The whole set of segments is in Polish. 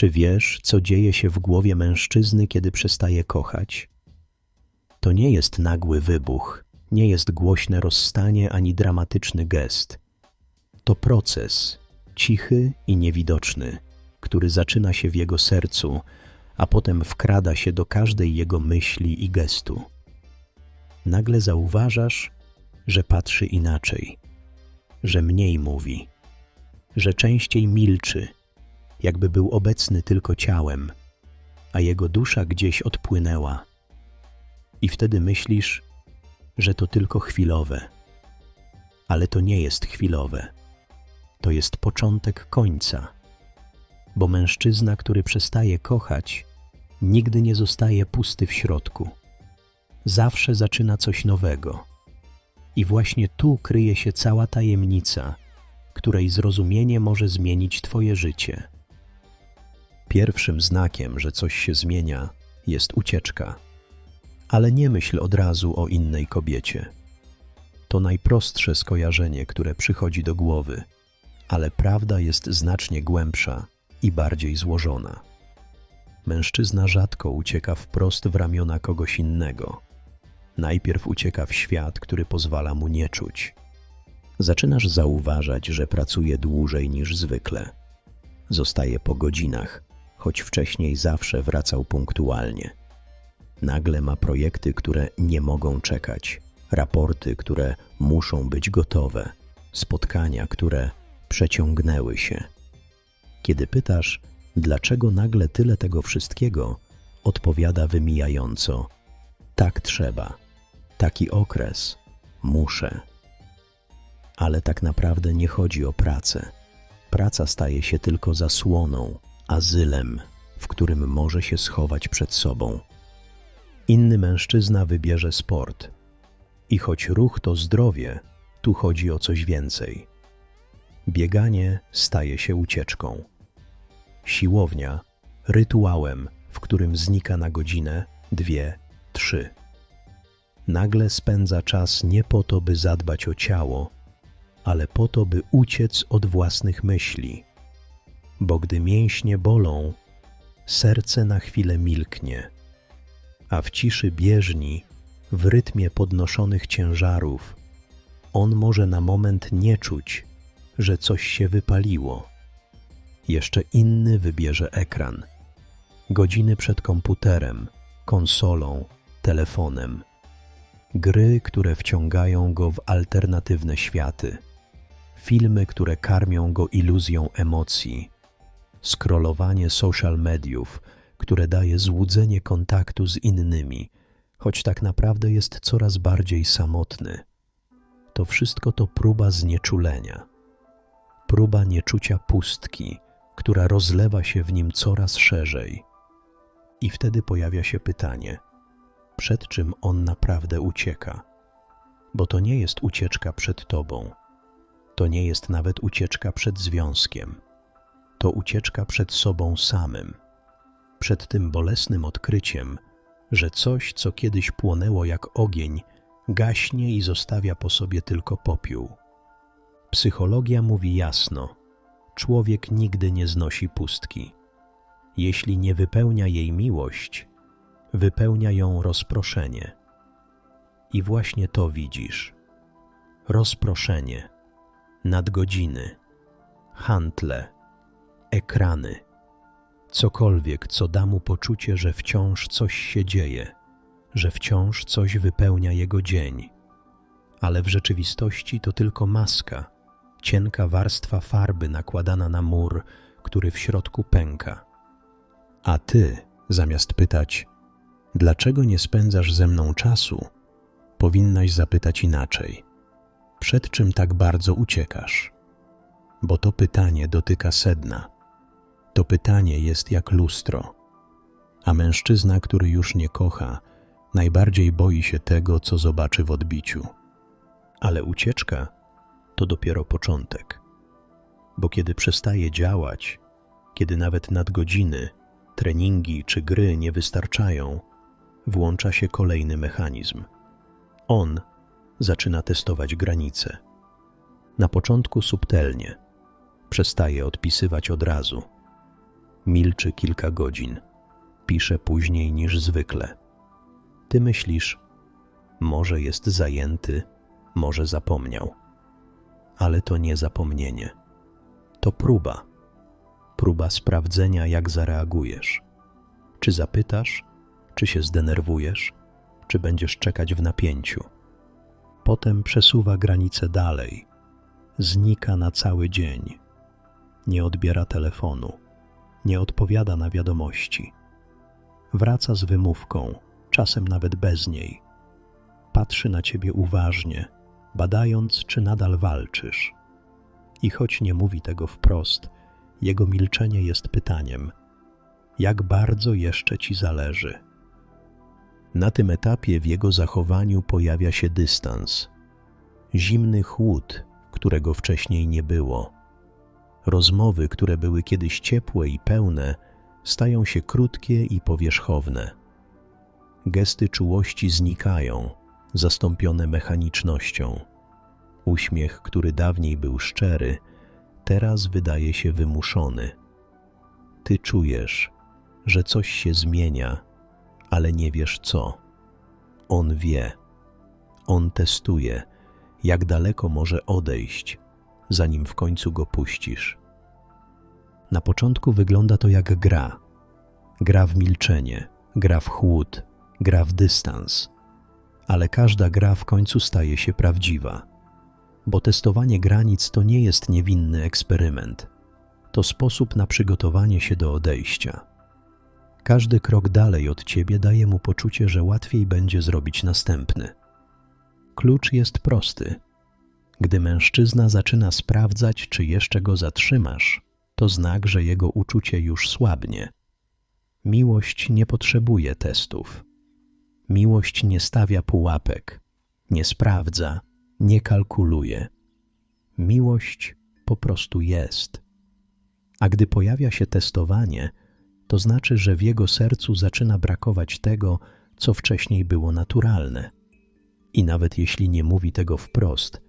Czy wiesz, co dzieje się w głowie mężczyzny, kiedy przestaje kochać? To nie jest nagły wybuch, nie jest głośne rozstanie ani dramatyczny gest. To proces, cichy i niewidoczny, który zaczyna się w jego sercu, a potem wkrada się do każdej jego myśli i gestu. Nagle zauważasz, że patrzy inaczej, że mniej mówi, że częściej milczy, jakby był obecny tylko ciałem, a jego dusza gdzieś odpłynęła. I wtedy myślisz, że to tylko chwilowe. Ale to nie jest chwilowe. To jest początek końca. Bo mężczyzna, który przestaje kochać, nigdy nie zostaje pusty w środku. Zawsze zaczyna coś nowego. I właśnie tu kryje się cała tajemnica, której zrozumienie może zmienić Twoje życie. Pierwszym znakiem, że coś się zmienia, jest ucieczka. Ale nie myśl od razu o innej kobiecie. To najprostsze skojarzenie, które przychodzi do głowy, ale prawda jest znacznie głębsza i bardziej złożona. Mężczyzna rzadko ucieka wprost w ramiona kogoś innego. Najpierw ucieka w świat, który pozwala mu nie czuć. Zaczynasz zauważać, że pracuje dłużej niż zwykle. Zostaje po godzinach, choć wcześniej zawsze wracał punktualnie. Nagle ma projekty, które nie mogą czekać, raporty, które muszą być gotowe, spotkania, które przeciągnęły się. Kiedy pytasz, dlaczego nagle tyle tego wszystkiego, odpowiada wymijająco: Tak trzeba, taki okres, muszę. Ale tak naprawdę nie chodzi o pracę. Praca staje się tylko zasłoną, azylem, w którym może się schować przed sobą. Inny mężczyzna wybierze sport. I choć ruch to zdrowie, tu chodzi o coś więcej. Bieganie staje się ucieczką. Siłownia rytuałem, w którym znika na godzinę, dwie, trzy. Nagle spędza czas nie po to, by zadbać o ciało, ale po to, by uciec od własnych myśli. Bo gdy mięśnie bolą, serce na chwilę milknie, a w ciszy bieżni, w rytmie podnoszonych ciężarów, on może na moment nie czuć, że coś się wypaliło. Jeszcze inny wybierze ekran. Godziny przed komputerem, konsolą, telefonem. Gry, które wciągają go w alternatywne światy. Filmy, które karmią go iluzją emocji. Skrolowanie social mediów, które daje złudzenie kontaktu z innymi, choć tak naprawdę jest coraz bardziej samotny. To wszystko to próba znieczulenia. Próba nieczucia pustki, która rozlewa się w nim coraz szerzej. I wtedy pojawia się pytanie, przed czym on naprawdę ucieka? Bo to nie jest ucieczka przed tobą. To nie jest nawet ucieczka przed związkiem. To ucieczka przed sobą samym. Przed tym bolesnym odkryciem, że coś, co kiedyś płonęło jak ogień, gaśnie i zostawia po sobie tylko popiół. Psychologia mówi jasno: człowiek nigdy nie znosi pustki. Jeśli nie wypełnia jej miłość, wypełnia ją rozproszenie. I właśnie to widzisz. Rozproszenie, nadgodziny, hantle, ekrany, cokolwiek, co da mu poczucie, że wciąż coś się dzieje, że wciąż coś wypełnia jego dzień. Ale w rzeczywistości to tylko maska, cienka warstwa farby nakładana na mur, który w środku pęka. A ty, zamiast pytać, dlaczego nie spędzasz ze mną czasu, powinnaś zapytać inaczej: przed czym tak bardzo uciekasz? Bo to pytanie dotyka sedna. To pytanie jest jak lustro. A mężczyzna, który już nie kocha, najbardziej boi się tego, co zobaczy w odbiciu. Ale ucieczka to dopiero początek. Bo kiedy przestaje działać, kiedy nawet nadgodziny, treningi czy gry nie wystarczają, włącza się kolejny mechanizm. On zaczyna testować granice. Na początku subtelnie, przestaje odpisywać od razu. Milczy kilka godzin. Pisze później niż zwykle. Ty myślisz, może jest zajęty, może zapomniał. Ale to nie zapomnienie. To próba. Próba sprawdzenia, jak zareagujesz. Czy zapytasz, czy się zdenerwujesz, czy będziesz czekać w napięciu. Potem przesuwa granicę dalej. Znika na cały dzień. Nie odbiera telefonu. Nie odpowiada na wiadomości. Wraca z wymówką, czasem nawet bez niej. Patrzy na ciebie uważnie, badając, czy nadal walczysz. I choć nie mówi tego wprost, jego milczenie jest pytaniem: jak bardzo jeszcze ci zależy? Na tym etapie w jego zachowaniu pojawia się dystans, zimny chłód, którego wcześniej nie było. Rozmowy, które były kiedyś ciepłe i pełne, stają się krótkie i powierzchowne. Gesty czułości znikają, zastąpione mechanicznością. Uśmiech, który dawniej był szczery, teraz wydaje się wymuszony. Ty czujesz, że coś się zmienia, ale nie wiesz co. On wie, on testuje, jak daleko może odejść, zanim w końcu go puścisz. Na początku wygląda to jak gra. Gra w milczenie, gra w chłód, gra w dystans. Ale każda gra w końcu staje się prawdziwa. Bo testowanie granic to nie jest niewinny eksperyment. To sposób na przygotowanie się do odejścia. Każdy krok dalej od ciebie daje mu poczucie, że łatwiej będzie zrobić następny. Klucz jest prosty. Gdy mężczyzna zaczyna sprawdzać, czy jeszcze go zatrzymasz, to znak, że jego uczucie już słabnie. Miłość nie potrzebuje testów. Miłość nie stawia pułapek, nie sprawdza, nie kalkuluje. Miłość po prostu jest. A gdy pojawia się testowanie, to znaczy, że w jego sercu zaczyna brakować tego, co wcześniej było naturalne. I nawet jeśli nie mówi tego wprost,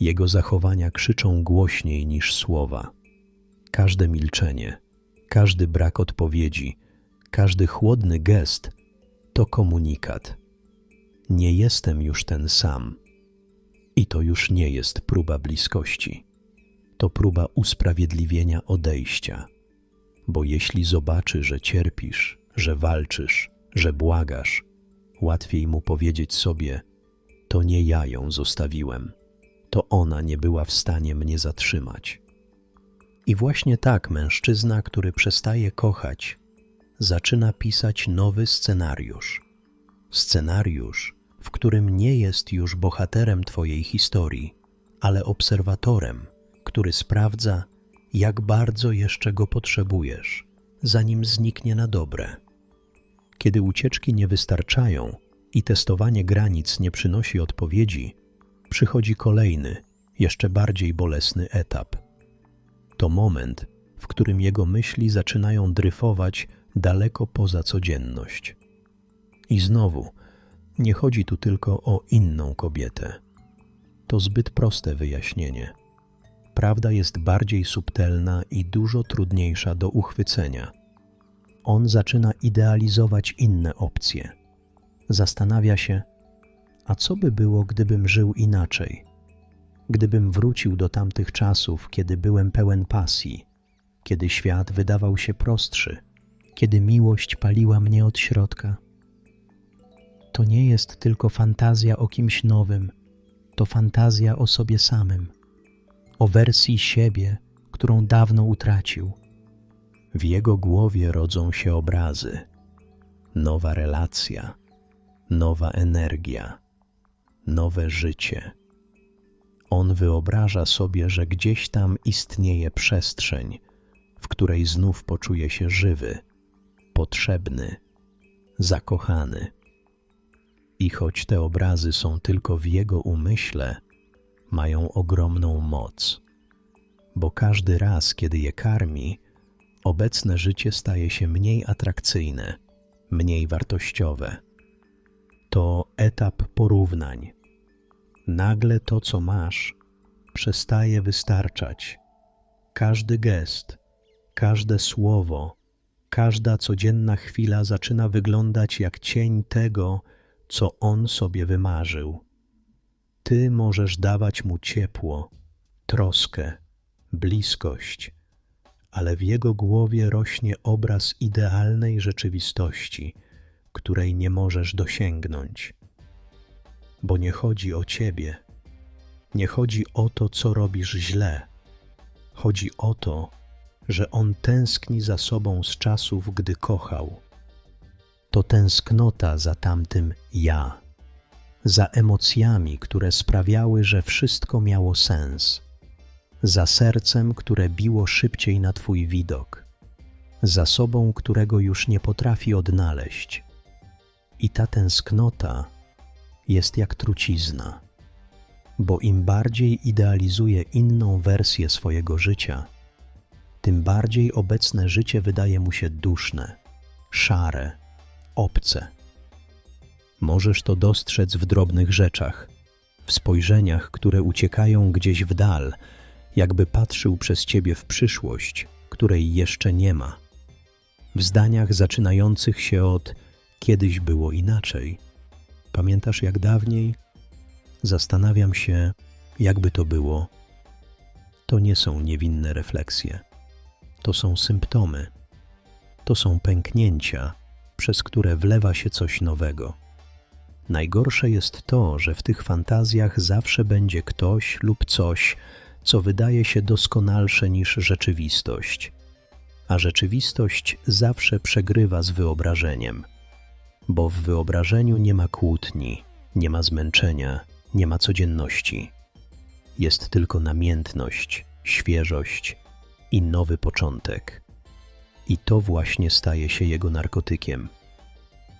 jego zachowania krzyczą głośniej niż słowa. Każde milczenie, każdy brak odpowiedzi, każdy chłodny gest to komunikat. Nie jestem już ten sam. I to już nie jest próba bliskości. To próba usprawiedliwienia odejścia bo jeśli zobaczy, że cierpisz, że walczysz, że błagasz, łatwiej mu powiedzieć sobie: To nie ja ją zostawiłem, to ona nie była w stanie mnie zatrzymać. I właśnie tak mężczyzna, który przestaje kochać, zaczyna pisać nowy scenariusz. Scenariusz, w którym nie jest już bohaterem Twojej historii, ale obserwatorem, który sprawdza, jak bardzo jeszcze go potrzebujesz, zanim zniknie na dobre. Kiedy ucieczki nie wystarczają i testowanie granic nie przynosi odpowiedzi, przychodzi kolejny, jeszcze bardziej bolesny etap. To moment, w którym jego myśli zaczynają dryfować daleko poza codzienność. I znowu, nie chodzi tu tylko o inną kobietę. To zbyt proste wyjaśnienie prawda jest bardziej subtelna i dużo trudniejsza do uchwycenia. On zaczyna idealizować inne opcje. Zastanawia się, a co by było, gdybym żył inaczej? Gdybym wrócił do tamtych czasów, kiedy byłem pełen pasji, kiedy świat wydawał się prostszy, kiedy miłość paliła mnie od środka. To nie jest tylko fantazja o kimś nowym, to fantazja o sobie samym o wersji siebie, którą dawno utracił. W jego głowie rodzą się obrazy, nowa relacja, nowa energia, nowe życie. On wyobraża sobie, że gdzieś tam istnieje przestrzeń, w której znów poczuje się żywy, potrzebny, zakochany. I choć te obrazy są tylko w jego umyśle, mają ogromną moc, bo każdy raz, kiedy je karmi, obecne życie staje się mniej atrakcyjne, mniej wartościowe. To etap porównań. Nagle to, co masz, przestaje wystarczać. Każdy gest, każde słowo, Każda codzienna chwila zaczyna wyglądać jak cień tego, co on sobie wymarzył. Ty możesz dawać mu ciepło, troskę, bliskość, ale w jego głowie rośnie obraz idealnej rzeczywistości, której nie możesz dosięgnąć. Bo nie chodzi o ciebie, nie chodzi o to, co robisz źle. Chodzi o to, że on tęskni za sobą z czasów, gdy kochał. To tęsknota za tamtym ja, za emocjami, które sprawiały, że wszystko miało sens, za sercem, które biło szybciej na twój widok, za sobą, którego już nie potrafi odnaleźć. I ta tęsknota jest jak trucizna, bo im bardziej idealizuje inną wersję swojego życia, tym bardziej obecne życie wydaje mu się duszne, szare, obce. Możesz to dostrzec w drobnych rzeczach, w spojrzeniach, które uciekają gdzieś w dal, jakby patrzył przez ciebie w przyszłość, której jeszcze nie ma. W zdaniach zaczynających się od kiedyś było inaczej. Pamiętasz jak dawniej? Zastanawiam się, jakby to było. To nie są niewinne refleksje to są symptomy, to są pęknięcia, przez które wlewa się coś nowego. Najgorsze jest to, że w tych fantazjach zawsze będzie ktoś lub coś, co wydaje się doskonalsze niż rzeczywistość, a rzeczywistość zawsze przegrywa z wyobrażeniem, bo w wyobrażeniu nie ma kłótni, nie ma zmęczenia, nie ma codzienności. Jest tylko namiętność, świeżość, i nowy początek. I to właśnie staje się jego narkotykiem.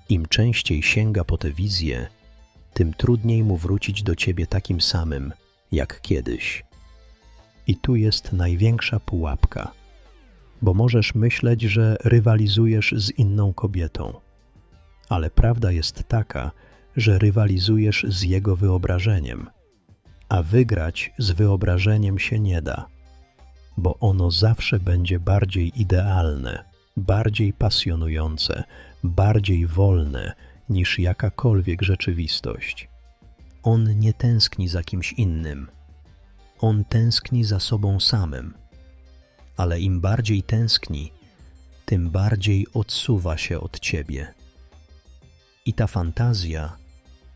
Im częściej sięga po tę wizję, tym trudniej mu wrócić do ciebie takim samym, jak kiedyś. I tu jest największa pułapka, bo możesz myśleć, że rywalizujesz z inną kobietą, ale prawda jest taka, że rywalizujesz z jego wyobrażeniem, a wygrać z wyobrażeniem się nie da bo ono zawsze będzie bardziej idealne, bardziej pasjonujące, bardziej wolne niż jakakolwiek rzeczywistość. On nie tęskni za kimś innym. On tęskni za sobą samym. Ale im bardziej tęskni, tym bardziej odsuwa się od ciebie. I ta fantazja,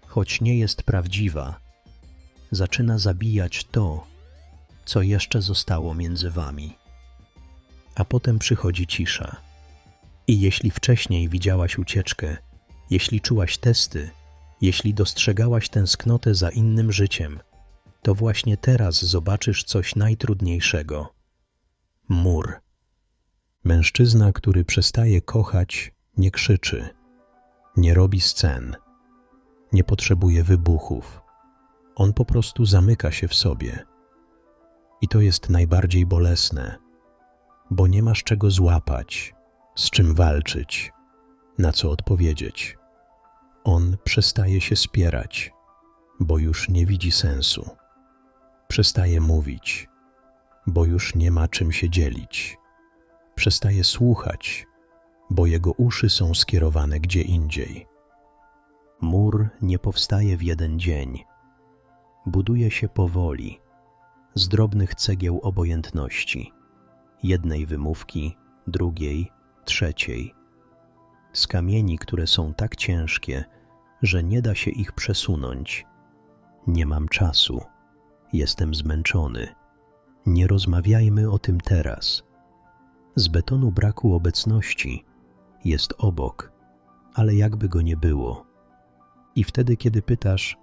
choć nie jest prawdziwa, zaczyna zabijać to, co jeszcze zostało między wami. A potem przychodzi cisza. I jeśli wcześniej widziałaś ucieczkę, jeśli czułaś testy, jeśli dostrzegałaś tęsknotę za innym życiem, to właśnie teraz zobaczysz coś najtrudniejszego mur. Mężczyzna, który przestaje kochać, nie krzyczy, nie robi scen, nie potrzebuje wybuchów. On po prostu zamyka się w sobie i to jest najbardziej bolesne, bo nie masz czego złapać, z czym walczyć, na co odpowiedzieć. On przestaje się spierać, bo już nie widzi sensu. Przestaje mówić, bo już nie ma czym się dzielić. Przestaje słuchać, bo jego uszy są skierowane gdzie indziej. Mur nie powstaje w jeden dzień. Buduje się powoli z drobnych cegieł obojętności, jednej wymówki, drugiej, trzeciej, z kamieni, które są tak ciężkie, że nie da się ich przesunąć. Nie mam czasu, jestem zmęczony. Nie rozmawiajmy o tym teraz. Z betonu braku obecności jest obok, ale jakby go nie było. I wtedy, kiedy pytasz,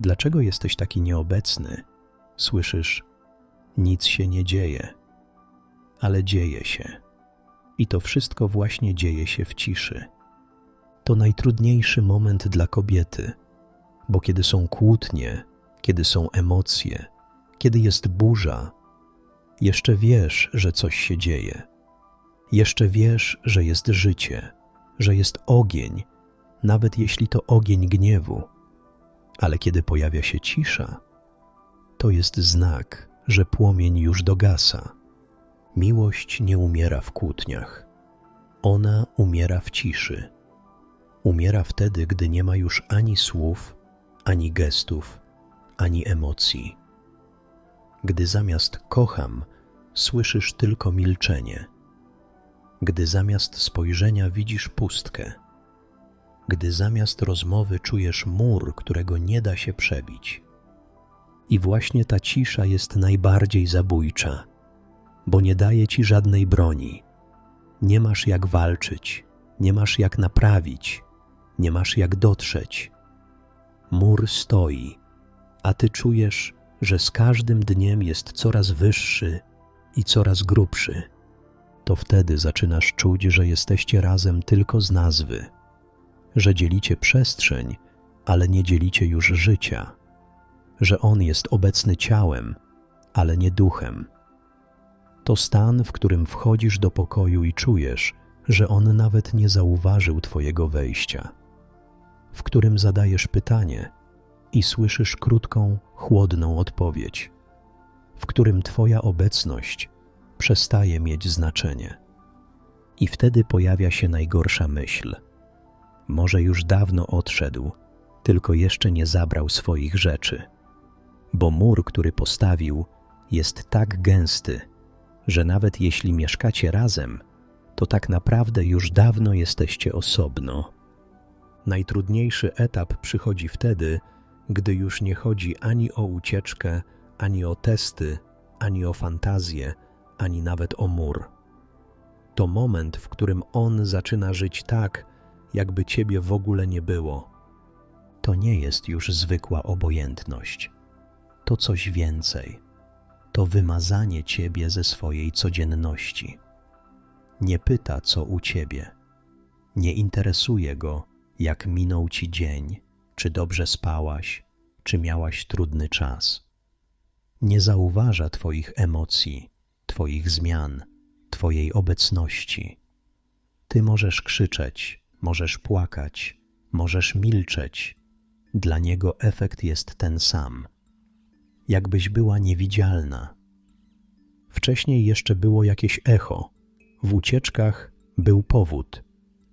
dlaczego jesteś taki nieobecny, Słyszysz, nic się nie dzieje, ale dzieje się. I to wszystko właśnie dzieje się w ciszy. To najtrudniejszy moment dla kobiety, bo kiedy są kłótnie, kiedy są emocje, kiedy jest burza, jeszcze wiesz, że coś się dzieje. Jeszcze wiesz, że jest życie, że jest ogień, nawet jeśli to ogień gniewu. Ale kiedy pojawia się cisza, to jest znak, że płomień już dogasa. Miłość nie umiera w kłótniach. Ona umiera w ciszy. Umiera wtedy, gdy nie ma już ani słów, ani gestów, ani emocji. Gdy zamiast kocham, słyszysz tylko milczenie. Gdy zamiast spojrzenia widzisz pustkę. Gdy zamiast rozmowy czujesz mur, którego nie da się przebić. I właśnie ta cisza jest najbardziej zabójcza, bo nie daje ci żadnej broni. Nie masz jak walczyć, nie masz jak naprawić, nie masz jak dotrzeć. Mur stoi, a ty czujesz, że z każdym dniem jest coraz wyższy i coraz grubszy. To wtedy zaczynasz czuć, że jesteście razem tylko z nazwy, że dzielicie przestrzeń, ale nie dzielicie już życia, że on jest obecny ciałem, ale nie duchem. To stan, w którym wchodzisz do pokoju i czujesz, że on nawet nie zauważył Twojego wejścia, w którym zadajesz pytanie i słyszysz krótką, chłodną odpowiedź, w którym Twoja obecność przestaje mieć znaczenie. I wtedy pojawia się najgorsza myśl. Może już dawno odszedł, tylko jeszcze nie zabrał swoich rzeczy, bo mur, który postawił, jest tak gęsty, że nawet jeśli mieszkacie razem, to tak naprawdę już dawno jesteście osobno. Najtrudniejszy etap przychodzi wtedy, gdy już nie chodzi ani o ucieczkę, ani o testy, ani o fantazję, ani nawet o mur. To moment, w którym on zaczyna żyć tak, jakby ciebie w ogóle nie było. To nie jest już zwykła obojętność. To coś więcej. To wymazanie ciebie ze swojej codzienności. Nie pyta, co u ciebie. Nie interesuje go, jak minął ci dzień, czy dobrze spałaś, czy miałaś trudny czas. Nie zauważa Twoich emocji, Twoich zmian, Twojej obecności. Ty możesz krzyczeć, możesz płakać, możesz milczeć. Dla niego efekt jest ten sam. Jakbyś była niewidzialna. Wcześniej jeszcze było jakieś echo. W ucieczkach był powód.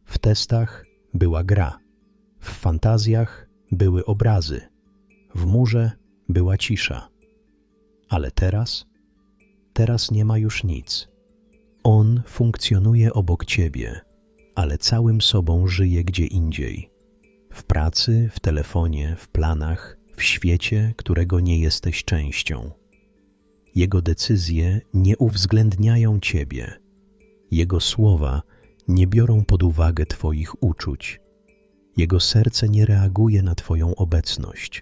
W testach była gra. W fantazjach były obrazy. W murze była cisza. Ale teraz? Teraz nie ma już nic. On funkcjonuje obok ciebie, ale całym sobą żyje gdzie indziej. W pracy, w telefonie, w planach, w świecie, którego nie jesteś częścią. Jego decyzje nie uwzględniają ciebie. Jego słowa nie biorą pod uwagę Twoich uczuć. Jego serce nie reaguje na Twoją obecność.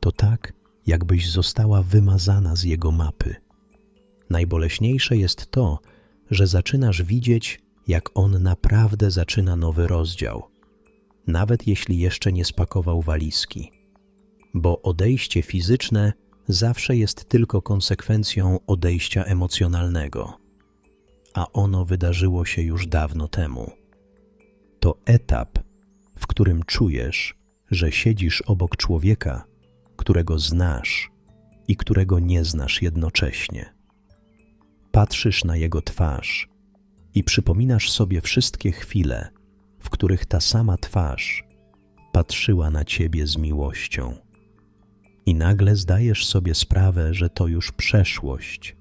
To tak, jakbyś została wymazana z jego mapy. Najboleśniejsze jest to, że zaczynasz widzieć, jak on naprawdę zaczyna nowy rozdział, nawet jeśli jeszcze nie spakował walizki. Bo odejście fizyczne zawsze jest tylko konsekwencją odejścia emocjonalnego, a ono wydarzyło się już dawno temu. To etap, w którym czujesz, że siedzisz obok człowieka, którego znasz i którego nie znasz jednocześnie. Patrzysz na jego twarz i przypominasz sobie wszystkie chwile, w których ta sama twarz patrzyła na ciebie z miłością. I nagle zdajesz sobie sprawę, że to już przeszłość,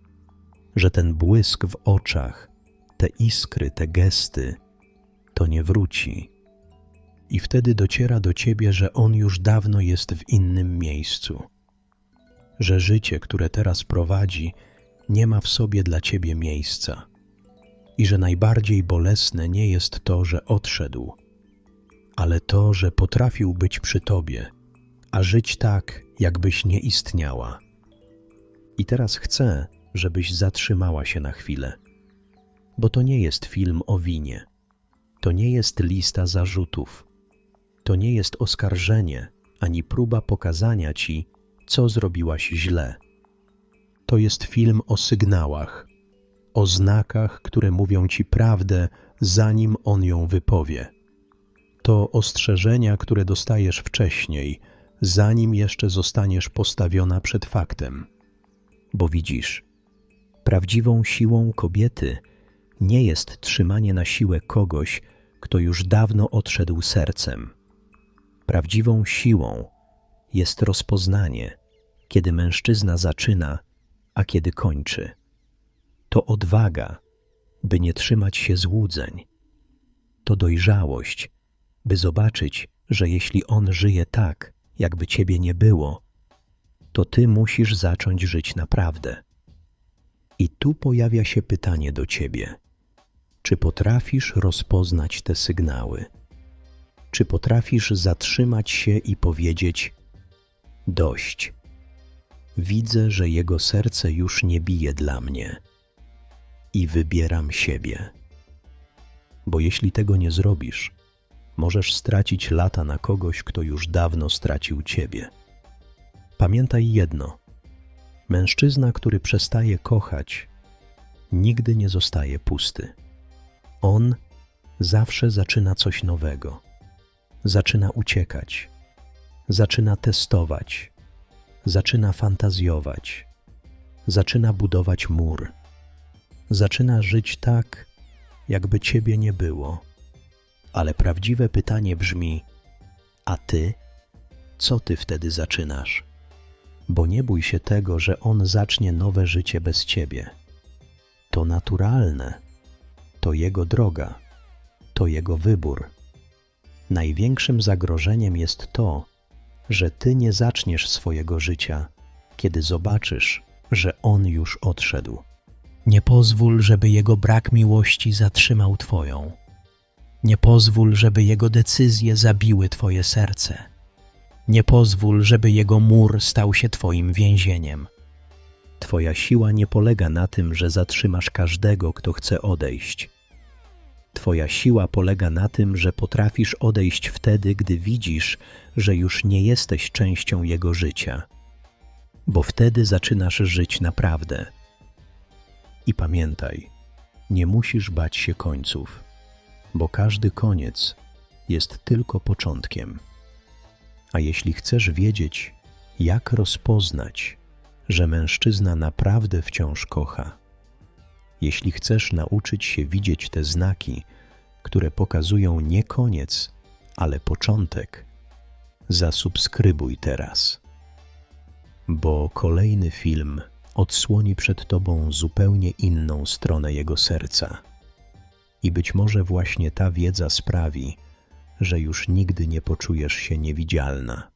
że ten błysk w oczach, te iskry, te gesty, to nie wróci. I wtedy dociera do ciebie, że on już dawno jest w innym miejscu, że życie, które teraz prowadzi, nie ma w sobie dla ciebie miejsca i że najbardziej bolesne nie jest to, że odszedł, ale to, że potrafił być przy tobie, a żyć tak, jakbyś nie istniała. I teraz chcę, żebyś zatrzymała się na chwilę, bo to nie jest film o winie, to nie jest lista zarzutów, to nie jest oskarżenie ani próba pokazania ci, co zrobiłaś źle to jest film o sygnałach, o znakach, które mówią ci prawdę, zanim on ją wypowie. To ostrzeżenia, które dostajesz wcześniej, zanim jeszcze zostaniesz postawiona przed faktem. Bo widzisz, prawdziwą siłą kobiety nie jest trzymanie na siłę kogoś, kto już dawno odszedł sercem. Prawdziwą siłą jest rozpoznanie, kiedy mężczyzna zaczyna, a kiedy kończy. To odwaga, by nie trzymać się złudzeń. To dojrzałość, by zobaczyć, że jeśli on żyje tak, jakby ciebie nie było, to ty musisz zacząć żyć naprawdę. I tu pojawia się pytanie do ciebie: czy potrafisz rozpoznać te sygnały? Czy potrafisz zatrzymać się i powiedzieć: Dość. Widzę, że jego serce już nie bije dla mnie i wybieram siebie. Bo jeśli tego nie zrobisz, możesz stracić lata na kogoś, kto już dawno stracił ciebie. Pamiętaj jedno: mężczyzna, który przestaje kochać, nigdy nie zostaje pusty. On zawsze zaczyna coś nowego, zaczyna uciekać, zaczyna testować, zaczyna fantazjować, zaczyna budować mur, zaczyna żyć tak, jakby ciebie nie było. Ale prawdziwe pytanie brzmi: a ty? Co ty wtedy zaczynasz? Bo nie bój się tego, że on zacznie nowe życie bez ciebie. To naturalne, to jego droga, to jego wybór. Największym zagrożeniem jest to, że ty nie zaczniesz swojego życia, kiedy zobaczysz, że on już odszedł. Nie pozwól, żeby jego brak miłości zatrzymał twoją. Nie pozwól, żeby jego decyzje zabiły twoje serce. Nie pozwól, żeby jego mur stał się twoim więzieniem. Twoja siła nie polega na tym, że zatrzymasz każdego, kto chce odejść. Twoja siła polega na tym, że potrafisz odejść wtedy, gdy widzisz, że już nie jesteś częścią jego życia, bo wtedy zaczynasz żyć naprawdę. I pamiętaj, nie musisz bać się końców, bo każdy koniec jest tylko początkiem. A jeśli chcesz wiedzieć, jak rozpoznać, że mężczyzna naprawdę wciąż kocha, jeśli chcesz nauczyć się widzieć te znaki, które pokazują nie koniec, ale początek, zasubskrybuj teraz. Bo kolejny film odsłoni przed Tobą zupełnie inną stronę jego serca. I być może właśnie ta wiedza sprawi, że już nigdy nie poczujesz się niewidzialna.